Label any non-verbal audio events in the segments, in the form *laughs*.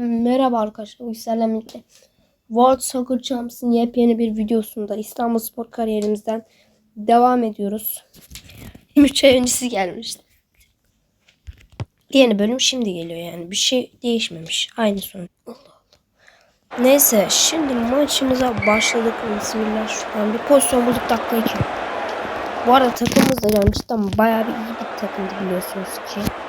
Merhaba arkadaşlar. Uysal'le birlikte World Soccer Champs'ın yepyeni bir videosunda İstanbul Spor kariyerimizden devam ediyoruz. *laughs* 23 ay öncesi gelmişti. Yeni bölüm şimdi geliyor yani. Bir şey değişmemiş. Aynı sonuç. Allah Allah. Neyse şimdi maçımıza başladık. Bismillah şuradan bir pozisyon bulduk dakika 2. Bu arada takımımız da yani cidden bayağı bir iyi bir takımdı biliyorsunuz ki.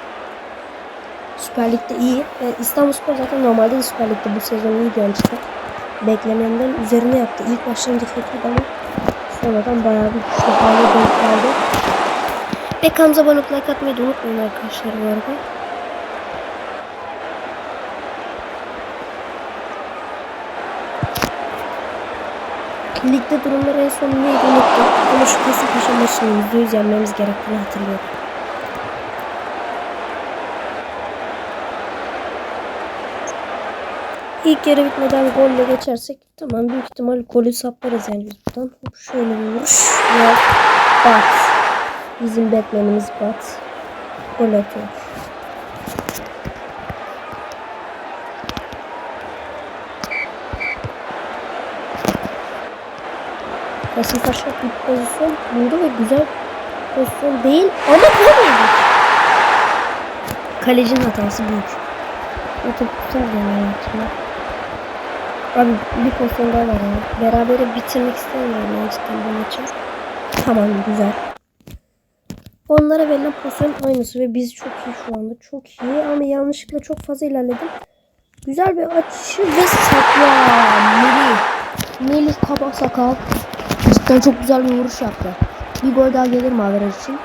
Süper Lig'de iyi. Yani İstanbul Spor zaten normalde de Süper Lig'de bu sezon iyi yani cidden. Beklenenden üzerine yaptı. İlk başlayınca kötüydü ama sonradan bayağı bir güçlü hale denk geldi. Ve kanalımıza abone like atmayı da unutmayın arkadaşlar bu arada. Ligde durumlar en son neydi unuttum. Ama şu Kasımpaşa maçını %100 yenmemiz gerektiğini hatırlıyorum. İlk yarı bitmeden golle geçersek tamam büyük ihtimal golü saplarız yani buradan. Şöyle bir vuruş ve bat. Bizim Batman'imiz bat. Gol atıyor. Kasımpaşa bir pozisyon buldu ve güzel pozisyon değil ama yedik. Kalecinin hatası büyük. O top tutar yani. Abi bir pozisyon daha var ya. Berabere bitirmek istemiyorum yani cidden bu maçı. Tamam güzel. Onlara verilen pozisyon aynısı ve biz çok iyi şu anda. Çok iyi ama yanlışlıkla çok fazla ilerledim. Güzel bir açışı ve sakla. Melih. Melih kaba sakal. Cidden çok güzel bir vuruş yaptı. Bir gol daha gelir mi averaj için?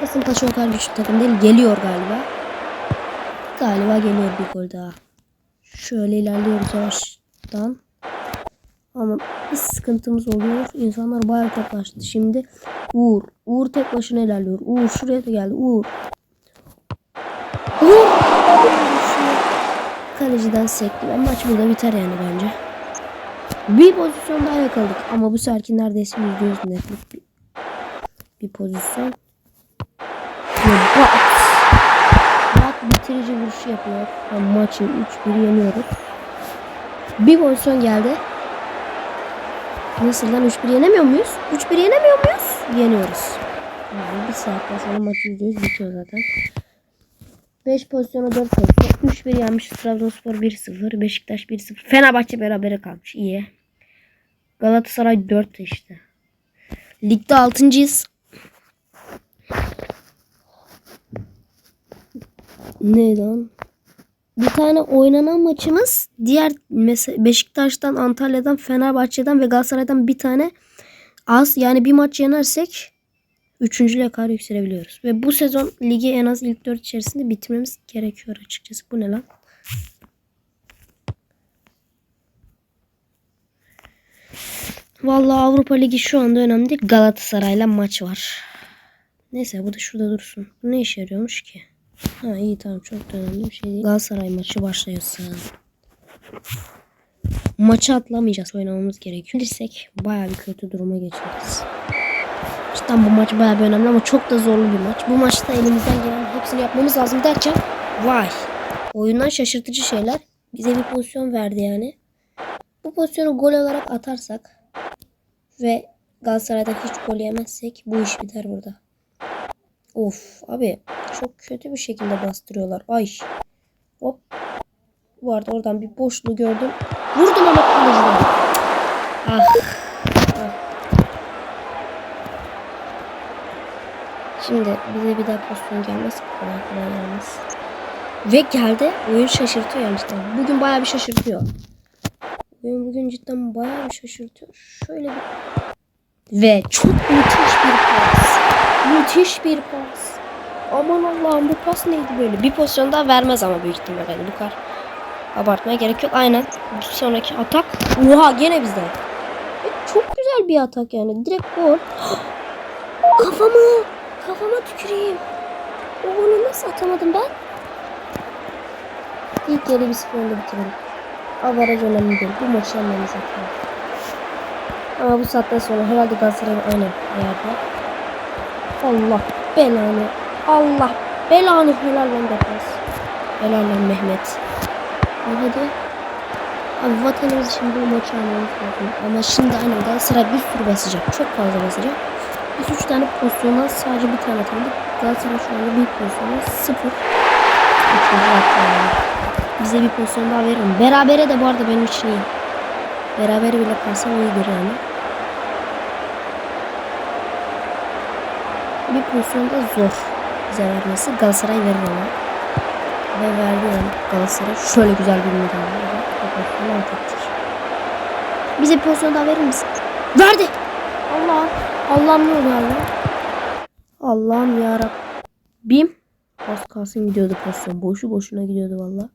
Kasımpaşa o kadar güçlü takım değil. Geliyor galiba. Galiba geliyor bir gol daha. Şöyle ilerliyoruz yavaştan. Ama bir sıkıntımız oluyor. İnsanlar bayağı toplaştı. Şimdi Uğur. Uğur tek başına ilerliyor. Uğur şuraya da geldi. Uğur. Uğur. Kaleciden sekti. Ben maç burada biter yani bence. Bir pozisyon daha yakaladık. Ama bu seferki neredeyse %100 netlik bir, bir pozisyon. Ve bitirici vuruşu yapıyor. Yani maçı 3-1 yeniyoruz. Bir pozisyon geldi. Nasıl lan 3-1 yenemiyor muyuz? 3-1 yenemiyor muyuz? Yeniyoruz. Yani bir saatten sonra maç %100 bitiyor zaten. 5 pozisyona 4 pozisyon. 3-1 yenmiş. Trabzonspor 1-0. Beşiktaş 1-0. Fenerbahçe berabere kalmış. İyi. Galatasaray 4 işte. Ligde 6.'yız. Ne lan? Bir tane oynanan maçımız diğer mesela Beşiktaş'tan, Antalya'dan, Fenerbahçe'den ve Galatasaray'dan bir tane az. Yani bir maç yenersek üçüncülüğe kadar yükselebiliyoruz. Ve bu sezon ligi en az ilk dört içerisinde bitirmemiz gerekiyor açıkçası. Bu ne lan? Vallahi Avrupa Ligi şu anda önemli değil. Galatasaray'la maç var. Neyse bu da şurada dursun. Bu ne işe yarıyormuş ki? Ha iyi tamam çok da önemli bir şey değil. Galatasaray maçı başlıyorsa. Maçı atlamayacağız. Oynamamız gerekiyor. Bilirsek baya bir kötü duruma geçeriz. Cidden bu maç baya bir önemli ama çok da zorlu bir maç. Bu maçta elimizden gelen hepsini yapmamız lazım derken vay. Oyundan şaşırtıcı şeyler. Bize bir pozisyon verdi yani. Bu pozisyonu gol olarak atarsak ve Galatasaray'dan hiç gol yemezsek bu iş biter burada. Of abi çok kötü bir şekilde bastırıyorlar. Ay. Hop. Arada oradan bir boşluğu gördüm. Vurdum ama kaleciden. Ah. Şimdi bize bir daha pozisyon gelmez. Kolay kolay gelmez. Ve geldi. Oyun şaşırtıyor yani cidden. Bugün bayağı bir şaşırtıyor. Oyun bugün cidden bayağı bir şaşırtıyor. Şöyle bir... Ve çok müthiş bir pas. Müthiş bir pas. Aman Allah'ım bu pas neydi böyle? Bir pozisyon daha vermez ama büyük ihtimalle. Bu kadar abartmaya gerek yok. Aynen. Bir sonraki atak. Oha gene bizden. E, çok güzel bir atak yani. Direkt gol. *gasps* Kafamı. Kafama tüküreyim. O golü nasıl atamadım ben? İlk yarı bir sıfırla bitirelim. Avaraj önemli değil. Bu maçı yenmemiz zaten. Ama bu saatten sonra herhalde Galatasaray'ın aynı ayarda. Allah belanı. Allah belanı helal lan defans. Helal lan Mehmet. Al hadi. Abi vatanımız için bu maçı almamız lazım. Ama şimdi aynı Galatasaray bir sürü basacak. Çok fazla basacak. Biz üç tane pozisyondan sadece bir tane atamadık. Galatasaray şu anda bir hatta yani. Bize bir pozisyon daha verir mi? Berabere de bu arada benim için iyi. Berabere bile kalsam iyidir yani. Bir pozisyonda zor bize vermesi. Galatasaray verir ama. Ve verdi yani Galatasaray. Şöyle güzel bir müdahale. O pozisyonu alt ettir. Bize bir pozisyon daha verir misin? Verdi. Allah. Allah'ım ne oluyor Allah? Allah'ım yarabbim. Az kalsın gidiyordu pozisyon. Boşu boşuna gidiyordu valla.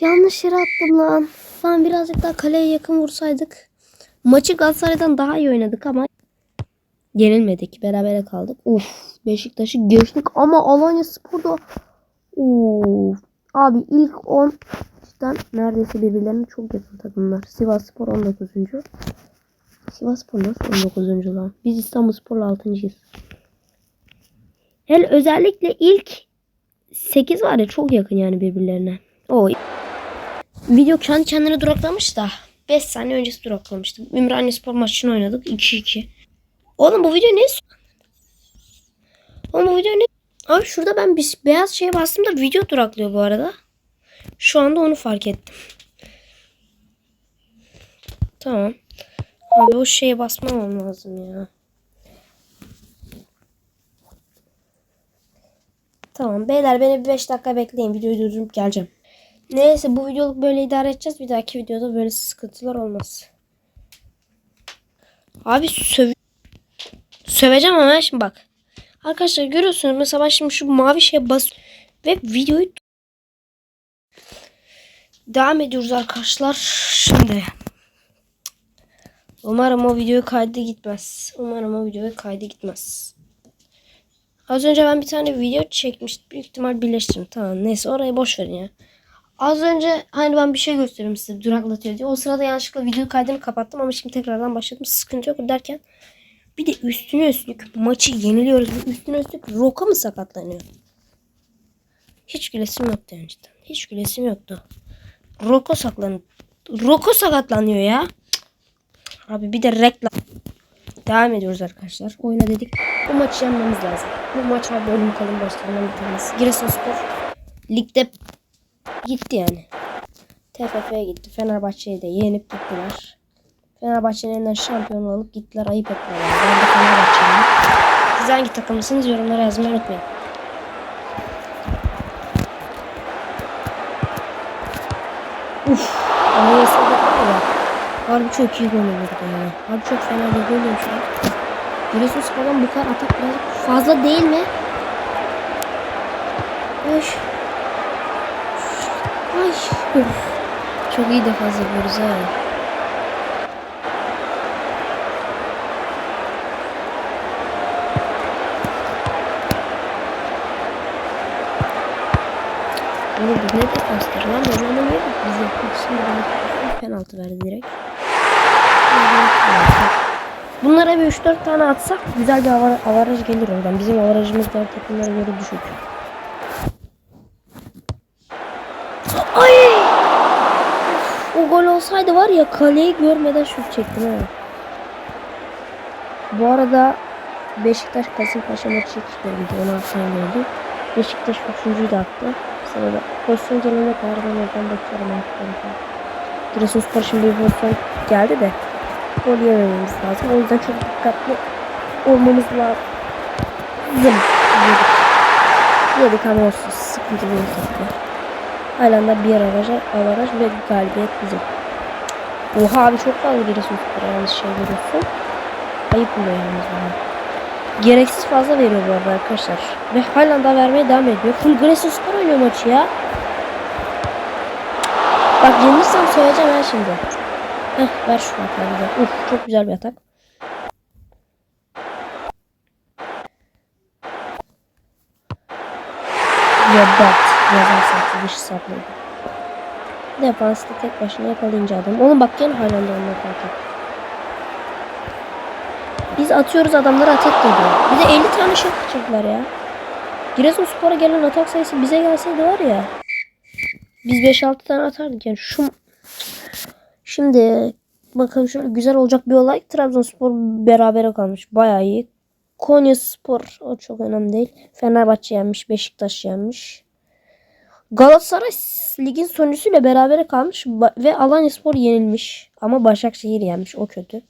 Yanlış yere attım lan. Lan birazcık daha kaleye yakın vursaydık. Maçı Galatasaray'dan daha iyi oynadık ama yenilmedik. Berabere kaldık. Uf, Beşiktaş'ı geçtik ama Alanya Spor'da Uf. Abi ilk 10 cidden neredeyse birbirlerine çok yakın takımlar. Sivas Spor 19. Sivas Spor nasıl 19. lan? Biz İstanbul Spor'la 6.'yız. Hele özellikle ilk 8 var ya çok yakın yani birbirlerine. O Video kendi kendine duraklamış da 5 saniye öncesi duraklamıştım. Ümraniye Spor maçını oynadık 2-2. Oğlum bu video ne? Oğlum bu video ne? Abi şurada ben bir beyaz şeye bastım da video duraklıyor bu arada. Şu anda onu fark ettim. Tamam. Abi o şeye basmam lazım ya. Tamam beyler beni bir 5 dakika bekleyin. Videoyu durdurup geleceğim. Neyse bu videoluk böyle idare edeceğiz. Bir dahaki videoda böyle sıkıntılar olmaz. Abi söv söveceğim ama şimdi bak. Arkadaşlar görüyorsunuz mesela ben şimdi şu mavi şeye bas ve videoyu devam ediyoruz arkadaşlar. Şimdi umarım o video kaydı gitmez. Umarım o video kaydı gitmez. Az önce ben bir tane video çekmiştim. Büyük ihtimal birleştirdim. Tamam neyse orayı boş verin ya. Az önce hani ben bir şey gösteriyorum size duraklatıyor diye. O sırada yanlışlıkla video kaydını kapattım ama şimdi tekrardan başladım. Sıkıntı yok derken bir de üstüne üstlük maçı yeniliyoruz. Üstüne üstlük Roka mı sakatlanıyor? Hiç gülesim yoktu yani cidden. Hiç gülesim yoktu. Roko saklan Roko sakatlanıyor ya. Abi bir de reklam. Devam ediyoruz arkadaşlar. Oyna dedik. Bu maçı yenmemiz lazım. Bu maç abi ölüm kalım başlarından tanesi. Giresunspor ligde gitti yani. TFF'ye gitti. Fenerbahçe'ye de yenip gittiler. Fenerbahçe'nin elinden şampiyonluğu alıp gittiler. Ayıp ettiler. Yani. Ben de Fenerbahçe'yim. Siz hangi takımlısınız yorumlara yazmayı unutmayın. Uf. Ama var ya. Harbi çok iyi gol olurdu yani. Harbi çok fena bir gol olmuş ya. Giresunspor'dan bu kadar atak biraz fazla değil mi? Ay. Ay. Uf. Çok iyi defans yapıyoruz ha. Oğlum bu ne defanstır lan? Ben anlamıyorum. Biz yaptık şimdi bana penaltı verdi direkt. Bunlara bir 3-4 tane atsak güzel bir avar avaraj gelir oradan. Bizim avarajımız diğer takımlara göre düşük. Ay! Gol olsaydı var ya kaleyi görmeden şut çektim ha. Bu arada Beşiktaş Kasımpaşa maçı çekiştirdi. Onu akşam gördüm. Beşiktaş 3. de attı. Sırada pozisyon gelene kadar ben oradan bakıyorum artık. Giresunspor şimdi bir pozisyon geldi de gol yemememiz lazım. O yüzden çok dikkatli olmamız lazım. Yedik. Yedik ama olsun. Sıkıntı değil Halen de bir avaraj, avaraj ve galibiyet bizim. Oha abi çok fazla Giresunspor'a yanlış şey veriyorsun. Ayıp oluyor yalnız bana. Gereksiz fazla veriyor bu arada arkadaşlar. Ve halen daha vermeye devam ediyor. Full Giresunspor oynuyor maçı ya. Bak yenilirsem söyleyeceğim ben şimdi. Heh ver şu bize. Uf çok güzel bir atak. Ya bat. Yazar sattı. Dışı saplıydı. Defansta tek başına yakalayınca adam. Oğlum bak gene de onunla kalkıyor. Biz atıyoruz adamlara atak geliyor. Bir de 50 tane şok atacaklar ya. Giresunspor'a gelen atak sayısı bize gelseydi var ya. Biz 5-6 tane atardık yani. Şu Şimdi bakalım şöyle güzel olacak bir olay. Trabzonspor berabere kalmış. Bayağı iyi. Konya Spor o çok önemli değil. Fenerbahçe yenmiş. Beşiktaş yenmiş. Galatasaray ligin sonuncusuyla berabere kalmış ve Alanya Spor yenilmiş. Ama Başakşehir yenmiş. O kötü.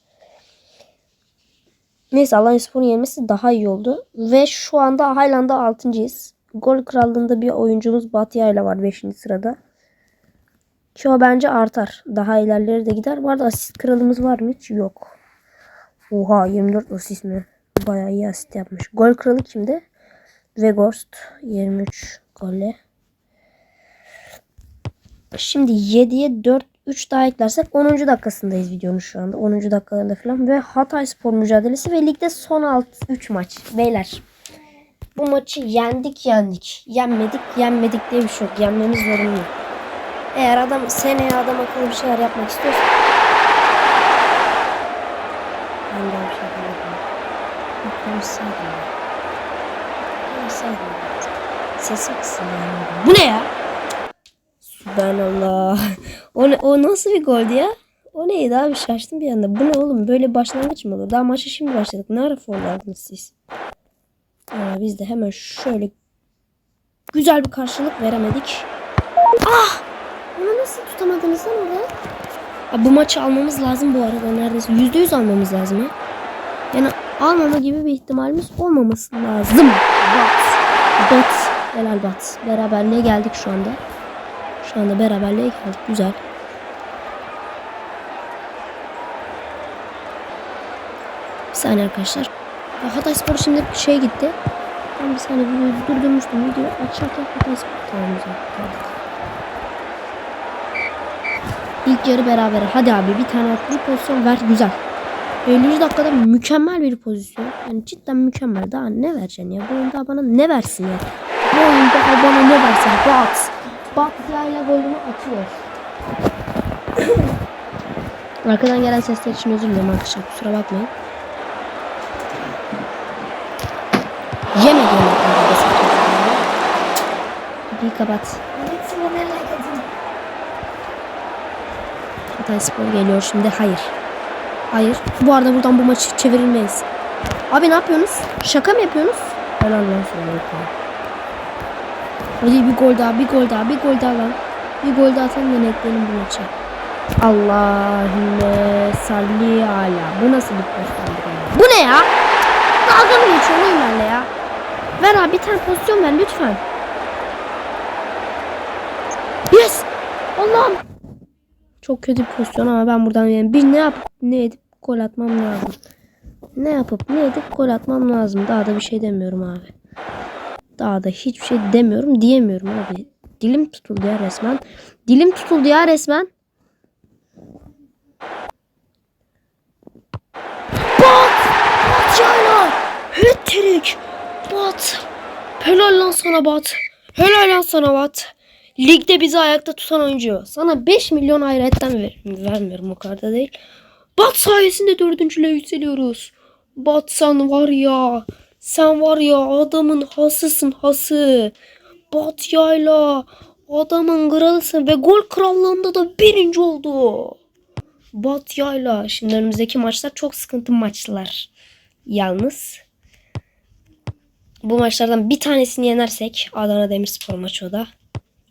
Neyse Alanya Spor'un yenmesi daha iyi oldu. Ve şu anda Highland'da 6.yiz. Gol krallığında bir oyuncumuz Batya ile var 5. sırada. Ki o bence artar. Daha ilerleri de gider. Bu arada asist kralımız var mı hiç? Yok. Oha 24 asist mi? Bayağı iyi asist yapmış. Gol kralı kimdi? Vegorst 23 golle. Şimdi 7'ye 4 3 daha eklersek 10. dakikasındayız videonun şu anda. 10. dakikalarında falan ve Hatay Spor mücadelesi ve ligde son 6 3 maç. Beyler bu maçı yendik yendik. Yenmedik yenmedik diye bir şey yok. Yenmemiz zorunlu. Eğer adam seneye adam akıllı bir şeyler yapmak istiyorsa ben de bir şey yapamadım. Konuşsaydım. Konuşsaydım. Sesim. Bu ne ya? Subhanallah. O, ne, o nasıl bir goldü ya? O neydi abi şaştım bir anda. Bu ne oğlum böyle başlangıç mı olur? Daha maça şimdi başladık. Ne ara foul aldınız siz? Aa, biz de hemen şöyle güzel bir karşılık veremedik. Ah! Onu nasıl tutamadınız lan orada? Aa, bu maçı almamız lazım bu arada neredeyse. Yüzde yüz almamız lazım ya. Yani almama gibi bir ihtimalimiz olmaması lazım. Bat. Bat. Helal bat. Beraberliğe geldik şu anda. Şu anda beraberliğe geldik. Güzel. Bir saniye arkadaşlar. Ya Hatay Spor şimdi şey gitti. Ben bir saniye videoyu durdurmuştum. Videoyu açarken Hatay Spor tamam güzel. İlk yarı beraber. Hadi abi bir tane at. Bir pozisyon ver. Güzel. 50. dakikada mükemmel bir pozisyon. Yani cidden mükemmel. Daha ne vereceksin ya? Bu oyunda bana ne versin ya? Bu oyunda bana ne versin? Bat. Bat ile golünü atıyor. *coughs* Arkadan gelen sesler için özür dilerim arkadaşlar. Kusura bakmayın. Yeme gene. Bir kapat. Hatay Spor geliyor şimdi. Hayır. Hayır. Bu arada buradan bu maçı çevirilmeyiz. Abi ne yapıyorsunuz? Şaka mı yapıyorsunuz? Lan sana. Hadi bir gol daha, bir gol daha, bir gol daha lan. Bir gol daha atalım da netleyelim bu maçı. Allahümme salli ala. Bu nasıl bir pozisyon? Bu ne ya? Dalga mı geçiyor benimle ya? Ver abi bir tane pozisyon ver lütfen. Yes! Allah'ım. Çok kötü bir pozisyon ama ben buradan yani bir ne yapıp ne edip gol atmam lazım. Ne yapıp ne edip gol atmam lazım. Daha da bir şey demiyorum abi. Daha da hiçbir şey demiyorum diyemiyorum abi. Dilim tutuldu ya resmen. Dilim tutuldu ya resmen. Bat! Bat yayla! Hattrick! Bat! Helal lan sana Bat. Helal lan sana Bat. Ligde bizi ayakta tutan oyuncu. Sana 5 milyon hayretten ver vermiyorum o kadar da değil. Bat sayesinde dördüncüle yükseliyoruz. Bat sen var ya. Sen var ya adamın hasısın hası. Bat yayla. Adamın kralısın ve gol krallığında da birinci oldu. Bat yayla. Şimdi önümüzdeki maçlar çok sıkıntı maçlar. Yalnız bu maçlardan bir tanesini yenersek Adana Demirspor maçı o da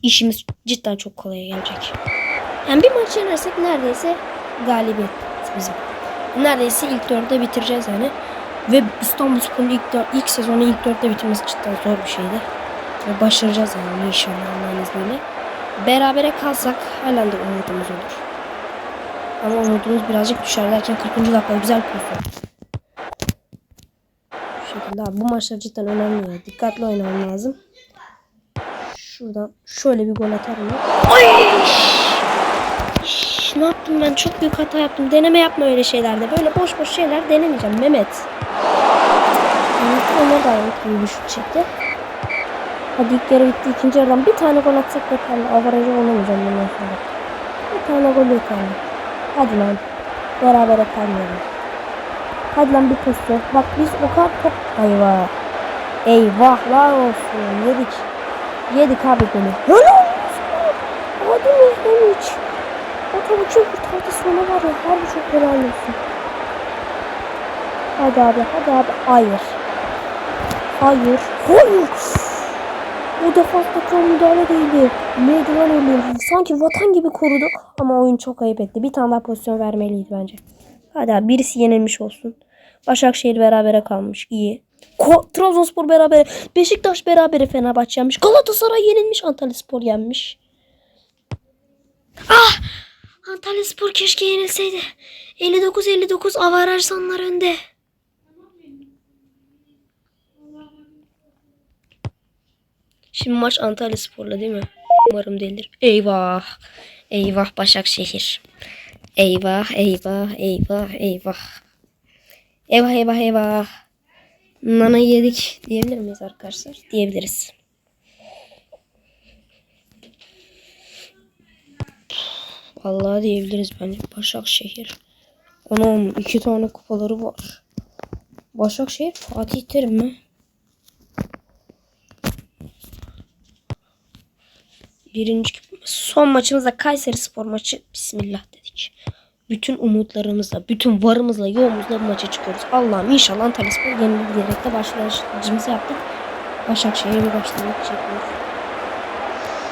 işimiz cidden çok kolay gelecek. Yani bir maç yenersek neredeyse galibiyet bizim. Neredeyse ilk dörtte bitireceğiz yani. Ve İstanbulspor'un ilk, dör- ilk sezonu ilk dörtte bitirmesi cidden zor bir şeydi. Ve başaracağız yani inşallah Allah'ın izniyle. Berabere kalsak halen de umudumuz olur. Ama umudumuz birazcık düşer derken 40. dakika güzel pozisyon. Bu şekilde abi. Bu maçlar cidden önemli. ya. Dikkatli oynamam lazım. Şuradan şöyle bir gol atarım. Ay! Yaptım ben? Çok büyük hata yaptım. Deneme yapma öyle şeylerde. Böyle boş boş şeyler denemeyeceğim Mehmet. Mehmet Ömer de aynı gibi çekti. Hadi ilk yarı bitti. ikinci yarıdan bir tane gol atsak yeterli. Avarajı olamayacağım bundan sonra. Bir tane gol yeterli. Hadi lan. Berabere kalmayalım. Hadi lan bir pozisyon. Bak biz o kadar top... Eyvah. Eyvahlar olsun. Yedik. Yedik abi bunu. Helal olsun. Hadi mi? Tabii çok kurtardı sonra var ya. Harbi çok helal olsun. Hadi abi. Hadi abi. Hayır. Hayır. Hayır. Bu defansta tam müdahale değildi. Lan öyle? Sanki vatan gibi koruduk. Ama oyun çok ayıp etti. Bir tane daha pozisyon vermeliydi bence. Hadi abi birisi yenilmiş olsun. Başakşehir berabere kalmış. İyi. Ko Trabzonspor beraber. Beşiktaş berabere Fenerbahçe yenmiş. Galatasaray yenilmiş. Antalyaspor yenmiş. Ah! Antalyaspor keşke yenilseydi. 59-59 avaraj sonlar önde. Şimdi maç Antalya Spor'la değil mi? Umarım değildir. Eyvah. Eyvah Başakşehir. Eyvah eyvah eyvah eyvah. Eyvah eyvah eyvah. Nana yedik diyebilir miyiz arkadaşlar? Diyebiliriz. Vallahi diyebiliriz bence. Başakşehir. Onun iki tane kupaları var. Başakşehir Fatih Terim mi? Birinci son maçımızda Kayseri Spor maçı Bismillah dedik. Bütün umutlarımızla, bütün varımızla, yoğumuzla bu maça çıkıyoruz. Allah'ım inşallah Antalya Spor yenilir diyerek de başlangıcımızı yaptık. Başakşehir'e bir başlamak çekiyoruz.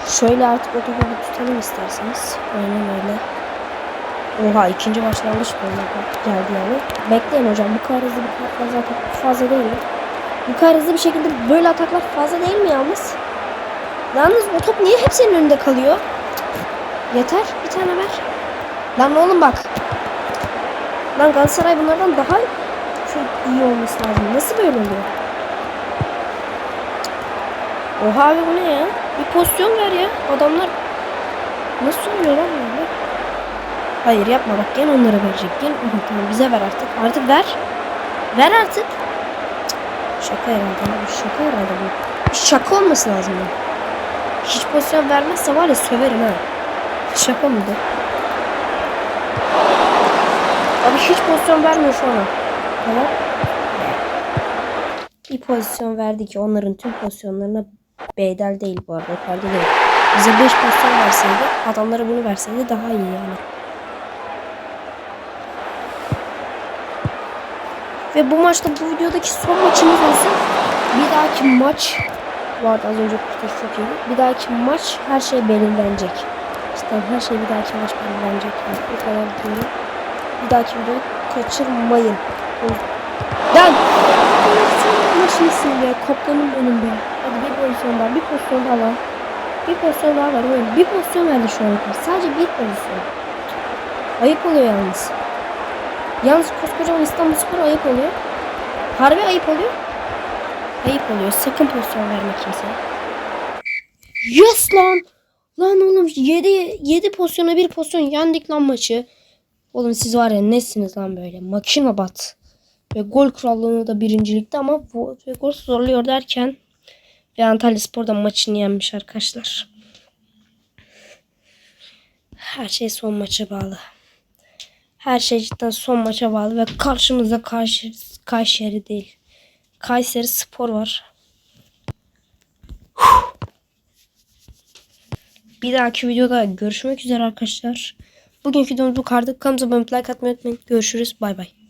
Şöyle artık o topu tutalım isterseniz. Aynen öyle. Oha ikinci başlangıç böyle geldi yani. Bekleyin hocam bu kadar hızlı bu kadar fazla atak fazla değil mi? Bu kadar hızlı bir şekilde böyle ataklar fazla değil mi yalnız? Yalnız o top niye hep senin önünde kalıyor? Yeter bir tane ver. Lan oğlum bak. Lan Galatasaray bunlardan daha çok iyi olması lazım. Nasıl böyle oluyor? Oha abi bu ne ya? Bir pozisyon ver ya. Adamlar nasıl oluyor lan böyle? Hayır yapma bak gene onlara verecek. Aha, tamam bize ver artık. Artık ver. Ver artık. Şaka herhalde. Şaka herhalde bu. Şaka olması lazım bu. Hiç pozisyon vermezse var ya söverim ha. Şaka mıydı? Abi hiç pozisyon vermiyor şu an. Tamam. Bir pozisyon verdi ki onların tüm pozisyonlarına bedel değil bu arada. Yukarıda değil. Bize 5 pozisyon verseydi adamlara bunu verseydi daha iyi yani. Ve bu maçta bu videodaki son maçımız olsun. Bir dahaki maç vardı az önce kurtarış çok iyi. Bir dahaki maç her şey belirlenecek. İşte her şey bir dahaki maç belirlenecek. Yani o kadar diyorum. Bir dahaki videoyu kaçırmayın. Lan! Maçın ya. Kaptanın önünde. Pozisyon daha. Bir pozisyon daha var. Bir pozisyon daha var. Böyle. Bir pozisyon verdi şu kadar. Sadece bir pozisyon. Ayıp oluyor yalnız. Yalnız koskocaman İstanbul Spor ayıp oluyor. Harbi ayıp oluyor. Ayıp oluyor. Sakın pozisyon verme kimseye. Yes lan. Lan oğlum 7 7 pozisyona bir pozisyon yendik lan maçı. Oğlum siz var ya nesiniz lan böyle? Makine bat. Ve gol krallığını da birincilikte ama bu gol zorluyor derken ve Antalya Spor'da maçını yenmiş arkadaşlar. Her şey son maça bağlı. Her şey cidden son maça bağlı ve karşımızda Kayseri, değil. Kayseri Spor var. Bir dahaki videoda görüşmek üzere arkadaşlar. Bugünkü videomuz bu kadar. Kanalımıza abone like atmayı unutmayın. Görüşürüz. Bay bay.